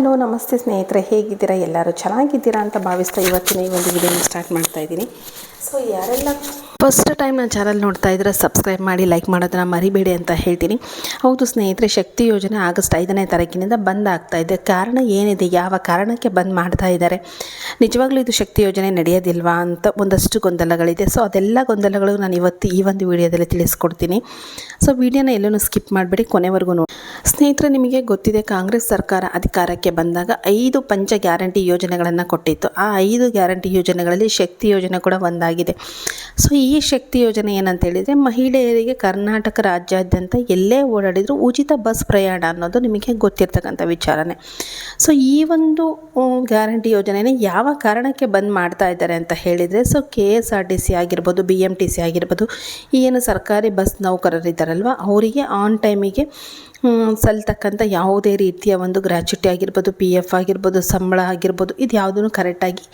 Hello, ನಮಸ್ತೆ ಸ್ನೇಹಿತರೆ, ಹೇಗಿದ್ದೀರಾ? ಎಲ್ಲರೂ ಚೆನ್ನಾಗಿದ್ದೀರಾ ಅಂತ ಭಾವಿಸ್ತಾ ಇವತ್ತಿನ ಈ ಒಂದು ವಿಡಿಯೋನ ಸ್ಟಾರ್ಟ್ ಮಾಡ್ತಾ ಇದ್ದೀನಿ. ಸೊ ಯಾರೆಲ್ಲ ಫಸ್ಟ್ ಟೈಮ್ ನನ್ನ ಚಾನಲ್ ನೋಡ್ತಾ ಇದ್ರೆ ಸಬ್ಸ್ಕ್ರೈಬ್ ಮಾಡಿ ಲೈಕ್ ಮಾಡೋದನ್ನ ಮರಿಬೇಡಿ ಅಂತ ಹೇಳ್ತೀನಿ. ಹೌದು ಸ್ನೇಹಿತರೆ, ಶಕ್ತಿ ಯೋಜನೆ ಆಗಸ್ಟ್ ಐದನೇ ತಾರೀಕಿನಿಂದ ಬಂದ್ ಆಗ್ತಾ ಇದೆ. ಕಾರಣ ಏನಿದೆ? ಯಾವ ಕಾರಣಕ್ಕೆ ಬಂದ್ ಮಾಡ್ತಾ ಇದ್ದಾರೆ? ನಿಜವಾಗ್ಲೂ ಇದು ಶಕ್ತಿ ಯೋಜನೆ ನಡೆಯೋದಿಲ್ವಾ ಅಂತ ಒಂದಷ್ಟು ಗೊಂದಲಗಳಿದೆ. ಸೊ ಅದೆಲ್ಲ ಗೊಂದಲಗಳು ನಾನು ಇವತ್ತು ಈ ಒಂದು ವಿಡಿಯೋದಲ್ಲಿ ತಿಳಿಸ್ಕೊಡ್ತೀನಿ. ಸೊ ವಿಡಿಯೋನ ಎಲ್ಲೂ ಸ್ಕಿಪ್ ಮಾಡಬೇಡಿ, ಕೊನೆವರೆಗೂ ನೋಡಿ. ಸ್ನೇಹಿತರೆ, ನಿಮಗೆ ಗೊತ್ತಿದೆ, ಕಾಂಗ್ರೆಸ್ ಸರ್ಕಾರ ಅಧಿಕಾರಕ್ಕೆ ಬಂದಾಗ ಐದು ಪಂಚ ಗ್ಯಾರಂಟಿ ಯೋಜನೆಗಳನ್ನು ಕೊಟ್ಟಿತ್ತು. ಆ ಐದು ಗ್ಯಾರಂಟಿ ಯೋಜನೆಗಳಲ್ಲಿ ಶಕ್ತಿ ಯೋಜನೆ ಕೂಡ ಒಂದಾಗಿದೆ. ಸೊ ಈ ಶಕ್ತಿ ಯೋಜನೆ ಏನಂತ ಹೇಳಿದರೆ ಮಹಿಳೆಯರಿಗೆ ಕರ್ನಾಟಕ ರಾಜ್ಯಾದ್ಯಂತ ಎಲ್ಲೇ ಓಡಾಡಿದರೂ ಉಚಿತ ಬಸ್ ಪ್ರಯಾಣ ಅನ್ನೋದು ನಿಮಗೆ ಗೊತ್ತಿರ್ತಕ್ಕಂಥ ವಿಚಾರನೇ. ಸೊ ಈ ಒಂದು ಗ್ಯಾರಂಟಿ ಯೋಜನೆನ ಯಾವ ಕಾರಣಕ್ಕೆ ಬಂದ್ ಮಾಡ್ತಾ ಇದ್ದಾರೆ ಅಂತ ಹೇಳಿದರೆ, so K S R T C ಆಗಿರ್ಬೋದು, ಬಿ ಎಂ ಟಿ ಸಿ ಆಗಿರ್ಬೋದು, ಏನು ಸರ್ಕಾರಿ ಬಸ್ ನೌಕರರಿದ್ದಾರಲ್ವ, ಅವರಿಗೆ ಆನ್ ಟೈಮಿಗೆ ಸಲ್ತಕ್ಕಂಥ ಯಾವುದೇ ರೀತಿಯ ಒಂದು ಗ್ರ್ಯಾಚ್ಯುಟಿ ಆಗಿರ್ಬೋದು ಪಿ ಎಫ್ ಆಗಿರ್ಬೋದು, ಸಂಬಳ ಆಗಿರ್ಬೋದು ಇದು ಯಾವುದೂ ಕರೆಕ್ಟಾಗಿ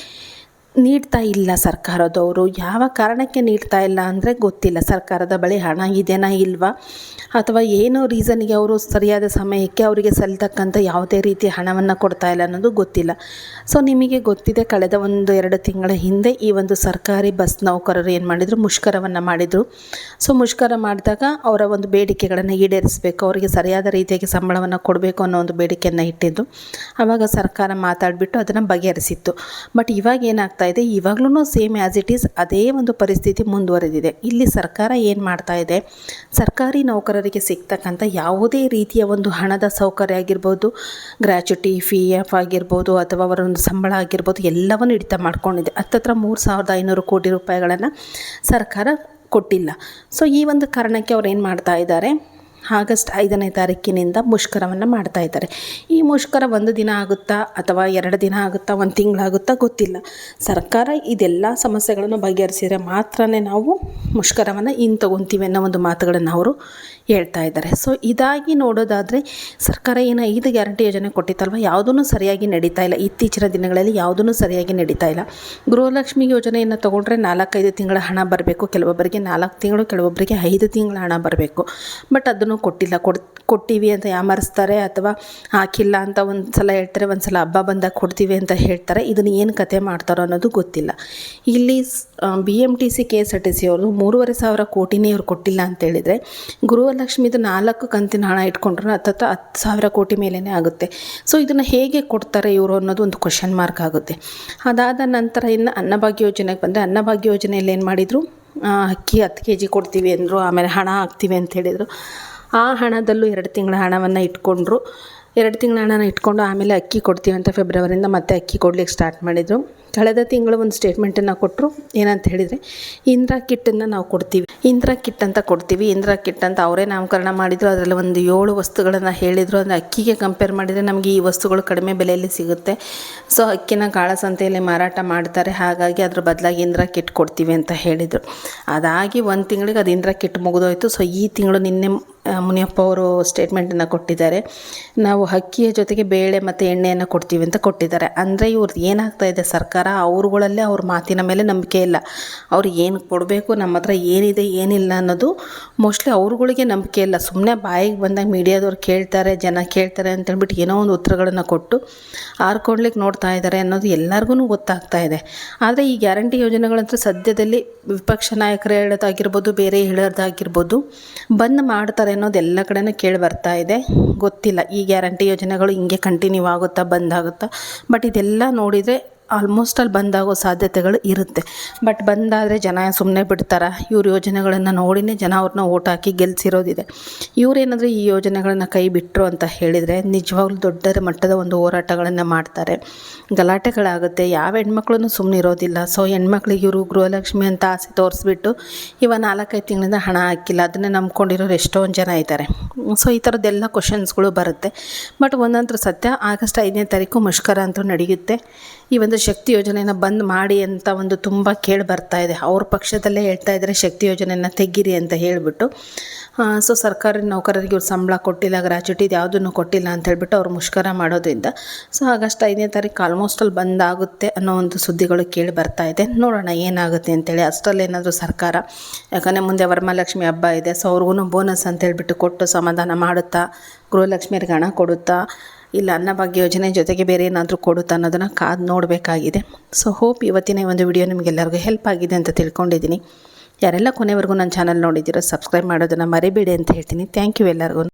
ನೀಡ್ತಾ ಇಲ್ಲ ಸರ್ಕಾರದವರು. ಯಾವ ಕಾರಣಕ್ಕೆ ನೀಡ್ತಾ ಇಲ್ಲ ಅಂದರೆ ಗೊತ್ತಿಲ್ಲ. ಸರ್ಕಾರದ ಬಳಿ ಹಣ ಇದೆಯಾ ಇಲ್ವಾ? ಅಥವಾ ಏನೋ ರೀಸನ್ಗೆ ಅವರು ಸರಿಯಾದ ಸಮಯಕ್ಕೆ ಅವರಿಗೆ ಸಲ್ತಕ್ಕಂಥ ಯಾವುದೇ ರೀತಿಯ ಹಣವನ್ನು ಕೊಡ್ತಾ ಇಲ್ಲ ಅನ್ನೋದು ಗೊತ್ತಿಲ್ಲ. ಸೊ, ನಿಮಗೆ ಗೊತ್ತಿದೆ, ಕಳೆದ ಒಂದು ಎರಡು ತಿಂಗಳ ಹಿಂದೆ ಈ ಒಂದು ಸರ್ಕಾರಿ ಬಸ್ ನೌಕರರು ಏನು ಮಾಡಿದರು? ಮುಷ್ಕರವನ್ನು ಮಾಡಿದರು. ಸೊ, ಮುಷ್ಕರ ಮಾಡಿದಾಗ ಅವರ ಒಂದು ಬೇಡಿಕೆಗಳನ್ನು ಈಡೇರಿಸಬೇಕು. ಅವರಿಗೆ ಸರಿಯಾದ ರೀತಿಯಾಗಿ ಸಂಬಳವನ್ನು ಕೊಡಬೇಕು ಅನ್ನೋ ಒಂದು ಬೇಡಿಕೆಯನ್ನು ಇಟ್ಟಿದ್ದು. ಆವಾಗ ಸರ್ಕಾರ ಮಾತಾಡಿಬಿಟ್ಟು ಅದನ್ನು ಬಗೆಹರಿಸಿತ್ತು. ಬಟ್ ಇವಾಗ ಏನಾಗ್ತಾ ಇದೆ. ಇವಾಗಲೂ ಸೇಮ್ ಆ್ಯಸ್ ಇಟ್ ಈಸ್ ಅದೇ ಒಂದು ಪರಿಸ್ಥಿತಿ ಮುಂದುವರೆದಿದೆ. ಇಲ್ಲಿ ಸರ್ಕಾರ ಏನು ಮಾಡ್ತಾ ಇದೆ? ಸರ್ಕಾರಿ ನೌಕರರಿಗೆ ಸಿಗ್ತಕ್ಕಂಥ ಯಾವುದೇ ರೀತಿಯ ಒಂದು ಹಣದ ಸೌಕರ್ಯ ಆಗಿರ್ಬೋದು ಗ್ರ್ಯಾಚುಟಿ ಫಿ ಎಫ್ ಆಗಿರ್ಬೋದು ಅಥವಾ ಅವರ ಒಂದು ಸಂಬಳ ಆಗಿರ್ಬೋದು ಎಲ್ಲವನ್ನು ಹಿಡಿತ ಮಾಡ್ಕೊಂಡಿದೆ. ಹತ್ತತ್ರ ಮೂರು ಸಾವಿರದ ಐನೂರು ಕೋಟಿ ರೂಪಾಯಿಗಳನ್ನು ಸರ್ಕಾರ ಕೊಟ್ಟಿಲ್ಲ. ಸೊ ಈ ಒಂದು ಕಾರಣಕ್ಕೆ ಅವ್ರು ಏನು ಮಾಡ್ತಾ ಇದ್ದಾರೆ? ಆಗಸ್ಟ್ ಐದನೇ ತಾರೀಕಿನಿಂದ ಮುಷ್ಕರವನ್ನು ಮಾಡ್ತಾ ಇದ್ದಾರೆ. ಈ ಮುಷ್ಕರ ಒಂದು ದಿನ ಆಗುತ್ತಾ ಅಥವಾ ಎರಡು ದಿನ ಆಗುತ್ತಾ ಒಂದು ತಿಂಗಳಾಗುತ್ತಾ ಗೊತ್ತಿಲ್ಲ. ಸರ್ಕಾರ ಇದೆಲ್ಲ ಸಮಸ್ಯೆಗಳನ್ನು ಬಗೆಹರಿಸಿದರೆ ಮಾತ್ರನೇ ನಾವು ಮುಷ್ಕರವನ್ನು ಇನ್ನು ತಗೊತೀವಿ ಅನ್ನೋ ಒಂದು ಮಾತುಗಳನ್ನು ಅವರು ಹೇಳ್ತಾ ಇದ್ದಾರೆ. ಸೊ ಇದಾಗಿ ನೋಡೋದಾದರೆ ಸರ್ಕಾರ ಏನು ಐದು ಗ್ಯಾರಂಟಿ ಯೋಜನೆ ಕೊಟ್ಟಿತ್ತಲ್ವ? ಯಾವುದೂ ಸರಿಯಾಗಿ ನಡೀತಾ ಇಲ್ಲ. ಇತ್ತೀಚಿನ ದಿನಗಳಲ್ಲಿ ಯಾವುದೂ ಸರಿಯಾಗಿ ನಡೀತಾ ಇಲ್ಲ. ಗೃಹಲಕ್ಷ್ಮಿ ಯೋಜನೆಯನ್ನು ತೊಗೊಂಡ್ರೆ ನಾಲ್ಕೈದು ತಿಂಗಳ ಹಣ ಬರಬೇಕು. ಕೆಲವೊಬ್ಬರಿಗೆ ನಾಲ್ಕು ತಿಂಗಳು, ಕೆಲವೊಬ್ಬರಿಗೆ ಐದು ತಿಂಗಳ ಹಣ ಬರಬೇಕು. ಬಟ್ ಅದನ್ನು ಕೊಟ್ಟಿಲ್ಲ. ಕೊಡ್, ಕೊಟ್ಟಿವಿ ಅಂತ ಯಾಮರಿಸ್ತಾರೆ ಅಥವಾ ಹಾಕಿಲ್ಲ ಅಂತ ಒಂದು ಸಲ ಹೇಳ್ತಾರೆ ಒಂದು ಸಲ ಹಬ್ಬ ಬಂದಾಗ ಕೊಡ್ತೀವಿ ಅಂತ ಹೇಳ್ತಾರೆ. ಇದನ್ನು ಏನು ಕತೆ ಮಾಡ್ತಾರೋ ಅನ್ನೋದು ಗೊತ್ತಿಲ್ಲ. ಇಲ್ಲಿ B M T C K S R T C ಅವರು ಮೂರುವರೆ ಸಾವಿರ ಕೋಟಿನೇ ಅವ್ರು ಕೊಟ್ಟಿಲ್ಲ ಅಂತ ಹೇಳಿದರೆ ಗೃಹಲಕ್ಷ್ಮಿದು ನಾಲ್ಕು ಕಂತಿನ ಹಣ ಇಟ್ಕೊಂಡ್ರು ಹತ್ತತ್ರ ಹತ್ತು ಸಾವಿರ ಕೋಟಿ ಮೇಲೇ ಆಗುತ್ತೆ. ಸೊ ಇದನ್ನು ಹೇಗೆ ಕೊಡ್ತಾರೆ ಇವರು ಅನ್ನೋದು ಒಂದು ಕ್ವಶನ್ ಮಾರ್ಕ್ ಆಗುತ್ತೆ. ಅದಾದ ನಂತರ ಇನ್ನು ಅನ್ನಭಾಗ್ಯ ಯೋಜನೆಗೆ ಬಂದರೆ ಅನ್ನಭಾಗ್ಯ ಯೋಜನೆಯಲ್ಲಿ ಏನು ಮಾಡಿದರು? ಅಕ್ಕಿ ಹತ್ತು ಕೆ ಜಿ ಕೊಡ್ತೀವಿ ಅಂದರು, ಆಮೇಲೆ ಹಣ ಹಾಕ್ತೀವಿ ಅಂತ ಹೇಳಿದರು. ಆ ಹಣದಲ್ಲೂ ಎರಡು ತಿಂಗಳ ಹಣವನ್ನು ಇಟ್ಕೊಂಡ್ರು. ಎರಡು ತಿಂಗಳ ಹಣನ ಇಟ್ಕೊಂಡು ಆಮೇಲೆ ಅಕ್ಕಿ ಕೊಡ್ತೀವಿ ಅಂತ ಫೆಬ್ರವರಿಯಿಂದ ಮತ್ತೆ ಅಕ್ಕಿ ಕೊಡ್ಲಿಕ್ಕೆ ಸ್ಟಾರ್ಟ್ ಮಾಡಿದರು. ಕಳೆದ ತಿಂಗಳು ಒಂದು ಸ್ಟೇಟ್ಮೆಂಟನ್ನು ಕೊಟ್ಟರು ಏನಂತ ಹೇಳಿದರೆ, ಇಂದಿರಾ ಕಿಟ್ಟನ್ನು ನಾವು ಕೊಡ್ತೀವಿ. ಇಂದಿರಾ ಕಿಟ್ ಅಂತ ಕೊಡ್ತೀವಿ. ಇಂದಿರಾ ಕಿಟ್ ಅಂತ ಅವರೇ ನಾಮಕರಣ ಮಾಡಿದರು. ಅದರಲ್ಲಿ ಒಂದು ಏಳು ವಸ್ತುಗಳನ್ನು ಹೇಳಿದರು. ಅಂದರೆ ಅಕ್ಕಿಗೆ ಕಂಪೇರ್ ಮಾಡಿದರೆ ನಮಗೆ ಈ ವಸ್ತುಗಳು ಕಡಿಮೆ ಬೆಲೆಯಲ್ಲಿ ಸಿಗುತ್ತೆ. ಸೊ ಅಕ್ಕಿನ ಕಾಳಸಂತೆಯಲ್ಲಿ ಮಾರಾಟ ಮಾಡ್ತಾರೆ. ಹಾಗಾಗಿ ಅದ್ರ ಬದಲಾಗಿ ಇಂದಿರಾ ಕಿಟ್ ಕೊಡ್ತೀವಿ ಅಂತ ಹೇಳಿದರು. ಅದಾಗಿ ಒಂದು ತಿಂಗಳಿಗೆ ಅದು ಇಂದಿರಾ ಕಿಟ್ ಮುಗಿದೋಯ್ತು. ಸೊ ಈ ತಿಂಗಳು ನಿನ್ನೆ ಮುನಿಯಪ್ಪ ಅವರು ಸ್ಟೇಟ್ಮೆಂಟನ್ನು ಕೊಟ್ಟಿದ್ದಾರೆ. ನಾವು ಅಕ್ಕಿಯ ಜೊತೆಗೆ ಬೇಳೆ ಮತ್ತು ಎಣ್ಣೆಯನ್ನು ಕೊಡ್ತೀವಿ ಅಂತ ಕೊಟ್ಟಿದ್ದಾರೆ. ಅಂದರೆ ಇವ್ರದ್ದು ಏನಾಗ್ತಾ ಇದೆ ಸರ್ಕಾರ? ಅವ್ರುಗಳಲ್ಲೇ ಅವ್ರ ಮಾತಿನ ಮೇಲೆ ನಂಬಿಕೆ ಇಲ್ಲ. ಅವ್ರು ಏನು ಕೊಡಬೇಕು ನಮ್ಮ ಹತ್ರ ಏನಿದೆ, ಏನಿಲ್ಲ ಅನ್ನೋದು ಮೋಸ್ಟ್ಲಿ ಅವ್ರುಗಳಿಗೆ ನಂಬಿಕೆ ಇಲ್ಲ. ಸುಮ್ಮನೆ ಬಾಯಿಗೆ ಬಂದಾಗ ಮೀಡಿಯಾದವ್ರು ಕೇಳ್ತಾರೆ, ಜನ ಕೇಳ್ತಾರೆ ಅಂತೇಳ್ಬಿಟ್ಟು ಏನೋ ಒಂದು ಉತ್ತರಗಳನ್ನು ಕೊಟ್ಟು ಆರ್ಕೊಡ್ಲಿಕ್ಕೆ ನೋಡ್ತಾ ಇದ್ದಾರೆ ಅನ್ನೋದು ಎಲ್ಲರಿಗೂ ಗೊತ್ತಾಗ್ತಾ ಇದೆ. ಆದರೆ ಈ ಗ್ಯಾರಂಟಿ ಯೋಜನೆಗಳಂತೂ ಸದ್ಯದಲ್ಲಿ ವಿಪಕ್ಷ ನಾಯಕರು ಹೇಳೋದಾಗಿರ್ಬೋದು, ಬೇರೆ ಹೇಳೋದಾಗಿರ್ಬೋದು ಬಂದ್ ಮಾಡ್ತಾರೆ ಅನ್ನೋದು ಎಲ್ಲ ಕಡೆನೂ ಕೇಳಿ ಬರ್ತಾ ಇದೆ. ಗೊತ್ತಿಲ್ಲ, ಈ ಗ್ಯಾರಂಟಿ ಯೋಜನೆಗಳು ಹಿಂಗೆ ಕಂಟಿನ್ಯೂ ಆಗುತ್ತಾ ಬಂದಾಗುತ್ತಾ? ಬಟ್ ಇದೆಲ್ಲ ನೋಡಿದರೆ ಆಲ್ಮೋಸ್ಟ್ ಅಲ್ಲಿ ಬಂದಾಗೋ ಸಾಧ್ಯತೆಗಳು ಇರುತ್ತೆ. ಬಟ್ ಬಂದಾದರೆ ಜನ ಸುಮ್ಮನೆ ಬಿಡ್ತಾರೆ? ಇವ್ರ ಯೋಜನೆಗಳನ್ನು ನೋಡಿನೇ ಜನ ಅವ್ರನ್ನ ಓಟ್ ಹಾಕಿ ಗೆಲ್ಸಿರೋದಿದೆ. ಇವರೇನಾದರೂ ಈ ಯೋಜನೆಗಳನ್ನು ಕೈ ಬಿಟ್ಟರು ಅಂತ ಹೇಳಿದರೆ ನಿಜವಾಗ್ಲೂ ದೊಡ್ಡ ಮಟ್ಟದ ಒಂದು ಹೋರಾಟಗಳನ್ನು ಮಾಡ್ತಾರೆ. ಗಲಾಟೆಗಳಾಗುತ್ತೆ. ಯಾವ ಹೆಣ್ಮಕ್ಳು ಸುಮ್ಮನೆ ಇರೋದಿಲ್ಲ. ಸೊ ಹೆಣ್ಮಕ್ಳಿಗೆ ಇವರು ಗೃಹಲಕ್ಷ್ಮಿ ಅಂತ ಆಸೆ ತೋರಿಸ್ಬಿಟ್ಟು ಇವ ನಾಲ್ಕೈದು ತಿಂಗಳಿಂದ ಹಣ ಹಾಕಿಲ್ಲ. ಅದನ್ನೇ ನಂಬ್ಕೊಂಡಿರೋರು ಎಷ್ಟೊಂದು ಜನ ಇದ್ದಾರೆ. ಸೊ ಈ ಥರದ್ದೆಲ್ಲ ಕ್ವಶನ್ಸ್ಗಳು ಬರುತ್ತೆ. ಬಟ್ ಒಂದಂತರ ಸತ್ಯ, ಆಗಸ್ಟ್ ಐದನೇ ತಾರೀಕು ಮುಷ್ಕರ ಅಂತೂ ನಡೆಯುತ್ತೆ. ಈ ಒಂದು ಶಕ್ತಿ ಯೋಜನೆನ ಬಂದ್ ಮಾಡಿ ಅಂತ ಒಂದು ತುಂಬ ಕೇಳಿ ಬರ್ತಾ ಇದೆ. ಅವ್ರ ಪಕ್ಷದಲ್ಲೇ ಹೇಳ್ತಾ ಇದ್ದಾರೆ ಶಕ್ತಿ ಯೋಜನೆಯನ್ನು ತೆಗೀರಿ ಅಂತ ಹೇಳಿಬಿಟ್ಟು ಸೊ ಸರ್ಕಾರಿ ನೌಕರರಿಗೆ ಇವ್ರು ಸಂಬಳ ಕೊಟ್ಟಿಲ್ಲ ಗ್ರಾಚ್ಯುಟಿ ಯಾವುದನ್ನು ಕೊಟ್ಟಿಲ್ಲ ಅಂತ ಹೇಳ್ಬಿಟ್ಟು ಅವ್ರು ಮುಷ್ಕರ ಮಾಡೋದ್ರಿಂದ ಸೊ ಆಗಸ್ಟ್ ಐದನೇ ತಾರೀಕು ಆಲ್ಮೋಸ್ಟ್ ಅಲ್ಲಿ ಬಂದಾಗುತ್ತೆ ಅನ್ನೋ ಒಂದು ಸುದ್ದಿಗಳು ಕೇಳಿ ಬರ್ತಾ ಇದೆ. ನೋಡೋಣ ಏನಾಗುತ್ತೆ ಅಂತೇಳಿ. ಅಷ್ಟರಲ್ಲಿ ಏನಾದರೂ ಸರ್ಕಾರ, ಯಾಕಂದರೆ ಮುಂದೆ ವರಮಹಾಲಕ್ಷ್ಮಿ ಹಬ್ಬ ಇದೆ ಸೊ ಅವ್ರಿಗೂ ಬೋನಸ್ ಅಂತ ಹೇಳ್ಬಿಟ್ಟು ಕೊಟ್ಟು ಸಮಾಧಾನ ಮಾಡುತ್ತಾ ಗೃಹಲಕ್ಷ್ಮಿಯರಿಗೆ ಹಣ ಕೊಡುತ್ತಾ, ಇಲ್ಲ ಅನ್ನಭಾಗ್ಯ ಯೋಜನೆ ಜೊತೆಗೆ ಬೇರೆ ಏನಾದರೂ ಕೊಡುತ್ತಾ ಅನ್ನೋದನ್ನು ಕಾದು ನೋಡಬೇಕಾಗಿದೆ. ಸೊ ಹೋಪ್ ಇವತ್ತಿನ ಒಂದು ವಿಡಿಯೋ ನಿಮಗೆಲ್ಲರಿಗೂ ಹೆಲ್ಪ್ ಆಗಿದೆ ಅಂತ ತಿಳ್ಕೊಂಡಿದ್ದೀನಿ. ಯಾರೆಲ್ಲ ಕೊನೆವರೆಗೂ ನನ್ನ ಚಾನಲ್ ನೋಡಿದ್ದೀರೋ ಸಬ್ಸ್ಕ್ರೈಬ್ ಮಾಡೋದನ್ನು ಮರಿಬೇಡಿ ಅಂತ ಹೇಳ್ತೀನಿ. ಥ್ಯಾಂಕ್ ಯು ಎಲ್ಲರಿಗೂ.